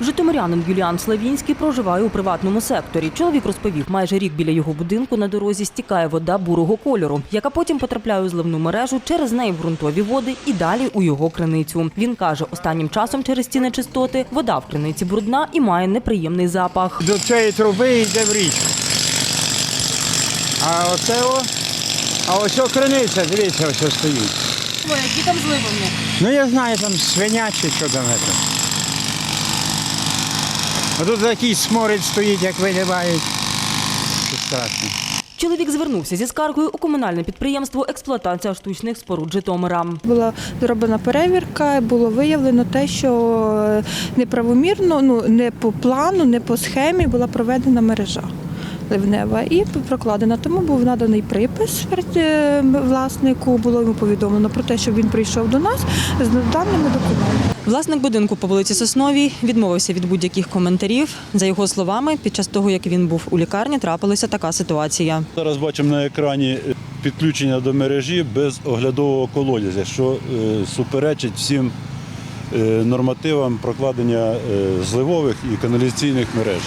Житомирянин Юліан Славінський проживає у приватному секторі. Чоловік розповів, майже рік біля його будинку на дорозі стікає вода бурого кольору, яка потім потрапляє у зливну мережу через неї в ґрунтові води і далі у його криницю. Він каже, останнім часом через ці нечистоти вода в криниці брудна і має неприємний запах. До цієї труби йде в річку. А оце о, а ось о криниця, дивіться, ось стоїть. Які там зливи? Ну я знаю, там свиня чи що там це. А тут такий сморід стоїть, як виливають. Це страшно. Чоловік звернувся зі скаргою у комунальне підприємство експлуатація штучних споруд Житомира. Була зроблена перевірка, було виявлено те, що неправомірно, ну не по плану, не по схемі була проведена мережа ливнева і прокладена. Тому був наданий припис е, власнику. Було йому повідомлено про те, що він прийшов до нас з даними документами. Власник будинку по вулиці Сосновій відмовився від будь-яких коментарів. За його словами, під час того, як він був у лікарні, трапилася така ситуація. Зараз бачимо на екрані е, підключення до мережі без оглядового колодязя, що е, суперечить всім нормативам прокладення зливових і каналізаційних мереж.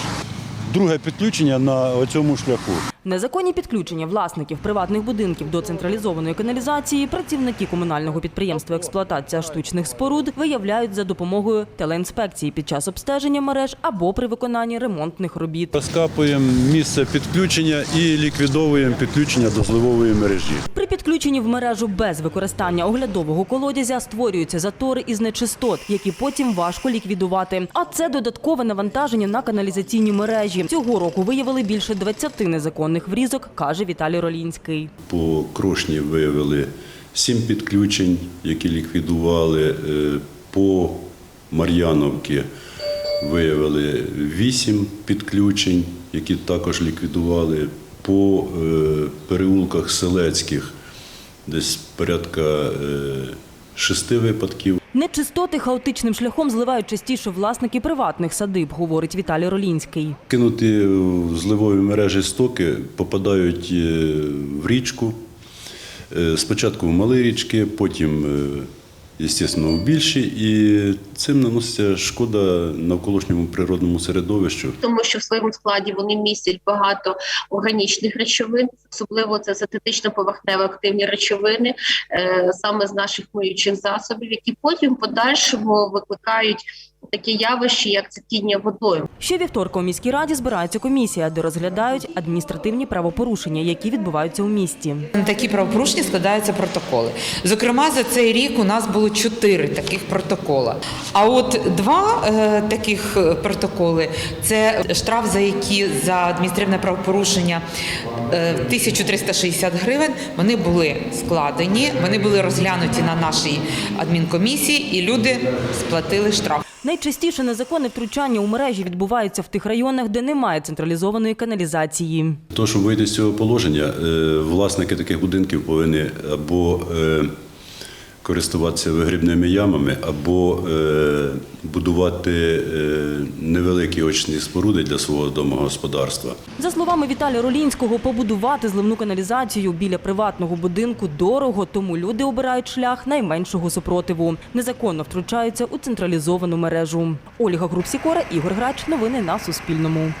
Друге підключення на цьому шляху. Незаконні підключення власників приватних будинків до централізованої каналізації працівники комунального підприємства експлуатація штучних споруд виявляють за допомогою телеінспекції під час обстеження мереж або при виконанні ремонтних робіт. Розкапуємо місце підключення і ліквідовуємо підключення до зливової мережі. При підключенні в мережу без використання оглядового колодязя створюються затори із нечистот, які потім важко ліквідувати. А це додаткове навантаження на каналізаційні мережі. Цього року виявили більше 20 незаконних врізок, каже Віталій Ролінський. По Крошні виявили сім підключень, які ліквідували. Е, По Мар'яновці виявили вісім підключень, які також ліквідували. По е, переулках селецьких десь порядка е, шести випадків. Нечистоти хаотичним шляхом зливають частіше власники приватних садиб, говорить Віталій Ролінський. Кинуті в зливові мережі стоки попадають е, в річку. Е, Спочатку в малі річки, потім, звісно, більші, і цим наноситься шкода навколишньому природному середовищу. тому що в своєму складі вони містять багато органічних речовин, особливо це синтетично-поверхнево активні речовини, е, саме з наших миючих засобів, які потім в подальшому викликають такі явища, як цятіння водою. Ще вівторка у міській раді збирається комісія, де розглядають адміністративні правопорушення, які відбуваються у місті. На такі правопорушення складаються протоколи. Зокрема, за цей рік у нас було чотири таких протокола. А от два е, таких е, протоколи це штраф, за які за адміністративне правопорушення е, 1360 гривень. Вони були складені, вони були розглянуті на нашій адмінкомісії, і люди сплатили штраф. Найчастіше незаконне втручання у мережі відбувається в тих районах, де немає централізованої каналізації. То, щоб вийти з цього положення, е, власники таких будинків повинні або е, користуватися вигрібними ямами, або е, будувати е, невеликі очні споруди для свого домогосподарства. За словами Віталія Ролінського, побудувати зливну каналізацію біля приватного будинку дорого, тому люди обирають шлях найменшого супротиву. Незаконно втручаються у централізовану мережу. Ольга Групсікора, Ігор Грач. Новини на Суспільному.